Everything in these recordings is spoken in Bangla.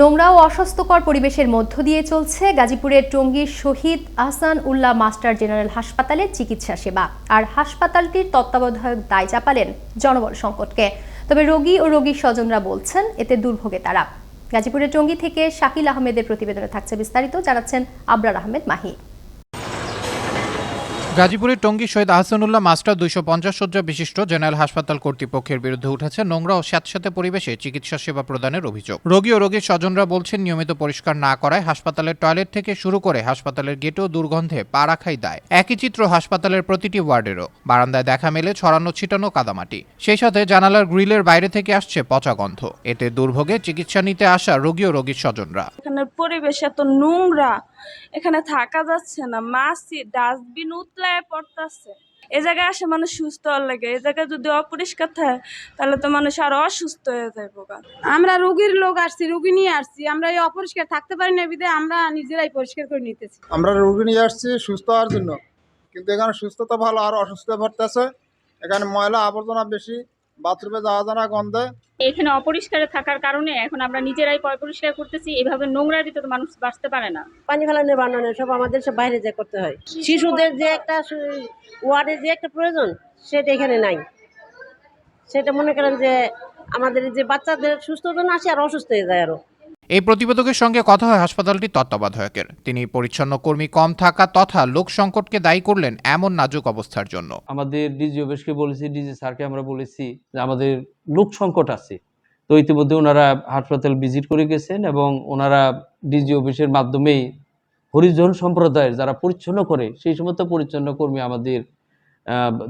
নোংরা ও অস্বাস্থ্যকর পরিবেশের মধ্য দিয়ে চলছে। গাজীপুরের টঙ্গীর শহীদ আহসান উল্লাহ মাস্টার জেনারেল হাসপাতালে চিকিৎসা সেবা। আর হাসপাতালটির তত্ত্বাবধায়ক দায় চাপালেন জনবল সংকটকে। তবে রোগী ও রোগীর স্বজনরা বলছেন, এতে দুর্ভোগে তারা। গাজীপুরের টঙ্গী থেকে শাকিল আহমেদের প্রতিবেদনে থাকছে বিস্তারিত। জানাচ্ছেন আবরার আহমেদ মাহি। গাজীপুরের টঙ্গী শহীদ আহসানুল্লাহ মাস্টার দুইশো পঞ্চাশ শয্যা বিশিষ্ট জেনারেল হাসপাতাল কর্তৃপক্ষের বিরুদ্ধে উঠেছে নোংরা ও স্যাঁতস্যাঁতে পরিবেশে চিকিৎসা সেবা প্রদানের অভিযোগ। রোগী ও রোগীর স্বজনরা বলছেন, নিয়মিত পরিষ্কার না করায় হাসপাতালের টয়লেট থেকে শুরু করে হাসপাতালের গেটেও দুর্গন্ধে পা রাখাই দায়। একই চিত্র হাসপাতালের প্রতিটি ওয়ার্ডেরও। বারান্দায় দেখা মেলে ছড়ানো ছিটানো কাদামাটি। সেই সাথে জানালার গ্রিলের বাইরে থেকে আসছে পচা গন্ধ। এতে দুর্ভোগে চিকিৎসা নিতে আসা রোগী ও রোগীর স্বজনরা। এখানের পরিবেশ এত নোংরা এখানে থাকা যাচ্ছে না। মাছি ডাস্টবিন উতলায় পড়তেছে। এ জায়গায় আসে মানুষ সুস্থ হওয়ার লাগে। এ জায়গায় যদি অপরিষ্কার থাকে তাহলে তো মানুষ আরও অসুস্থ হয়ে যায় গা। আমরা রোগীর লোক আসছি রোগী নিয়ে আসছি। আমরা এই অপরিষ্কার থাকতে পারি না বিদে আমরা নিজেরাই পরিষ্কার করে নিতেছি। আমরা রুগী নিয়ে আসছি সুস্থ হওয়ার জন্য। কিন্তু এখানে সুস্থতা ভালো আর অসুস্থ ভরতেছে এখানে ময়লা আবর্জনা বেশি। বাথরুমে যাওয়া জানা গন্ধে। এখানে অপরিষ্কার থাকার কারণে এখন আমরা নিজেরাই পরিষ্কার করতেছি এভাবে নোংরা ভিতরে তো মানুষ বাঁচতে পারে না। পানি ফেলা ফেলানো বানানো সব আমাদের সব বাইরে যে করতে হয়। শিশুদের যে একটা ওয়ার্ডে ওয়ার্ডের যে একটা প্রয়োজন সেটা এখানে নাই। সেটা মনে করেন যে আমাদের যে বাচ্চাদের সুস্থ জন্য আসে আর অসুস্থ হয়ে যায় আরও। এই প্রতিবেদকের সঙ্গে কথা হয় হাসপাতালটির তত্ত্বাবধায়কের। তিনি পরিচ্ছন্ন কর্মী কম থাকা তথা লোক সংকটকে দায়ী করলেন এমন নাজুক অবস্থার জন্য। আমাদের ডিজি অফিসকে বলেছি, ডিজি স্যারকে আমরা বলেছি যে আমাদের লোক সংকট আছে। তো ইতিমধ্যে ওনারা হাসপাতাল ভিজিট করে গেছেন এবং ওনারা ডিজি অফিসের মাধ্যমেই হরিজন সম্প্রদায়ের যারা পরিচ্ছন্ন করে, সেই সমস্ত পরিচ্ছন্ন কর্মী আমাদের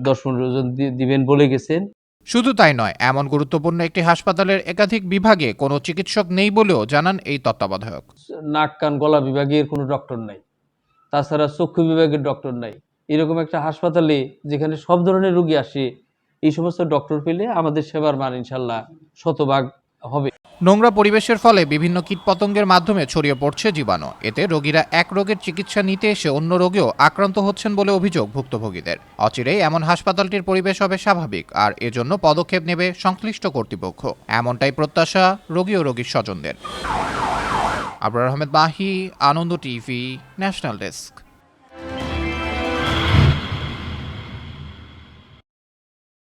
দশ পনেরো জন দিবেন বলে গেছেন। শুধু তাই নয়, এমন গুরুত্বপূর্ণ একটি হাসপাতালের একাধিক বিভাগে কোনো চিকিৎসক নেই বলেও জানান এই তত্ত্বাবধায়ক। নাক, কান, গলা বিভাগের কোনো ডক্টর নাই। তাছাড়া চক্ষু বিভাগের ডক্টর নাই। এরকম একটা হাসপাতালে যেখানে সব ধরনের রুগী আসে, এই সমস্ত ডক্টর পেলে আমাদের সেবার মান ইনশাল্লাহ শতভাগ হবে। নোংরা পরিবেশের ফলে বিভিন্ন কীটপতঙ্গের মাধ্যমে ছড়িয়ে পড়ছে জীবাণু। এতে রোগীরা এক রোগের চিকিৎসা নিতে এসে অন্য রোগেও আক্রান্ত হচ্ছেন বলে অভিযোগ ভুক্তভোগীদের। অচিরেই এমন হাসপাতালটির পরিবেশ হবে স্বাভাবিক, আর এজন্য পদক্ষেপ নেবে সংশ্লিষ্ট কর্তৃপক্ষ। এমনটাই প্রত্যাশা রোগী ও রোগীর স্বজনদের। আবরার আহমেদ বাহি আনন্দ টিভি, ন্যাশনাল ডেস্ক।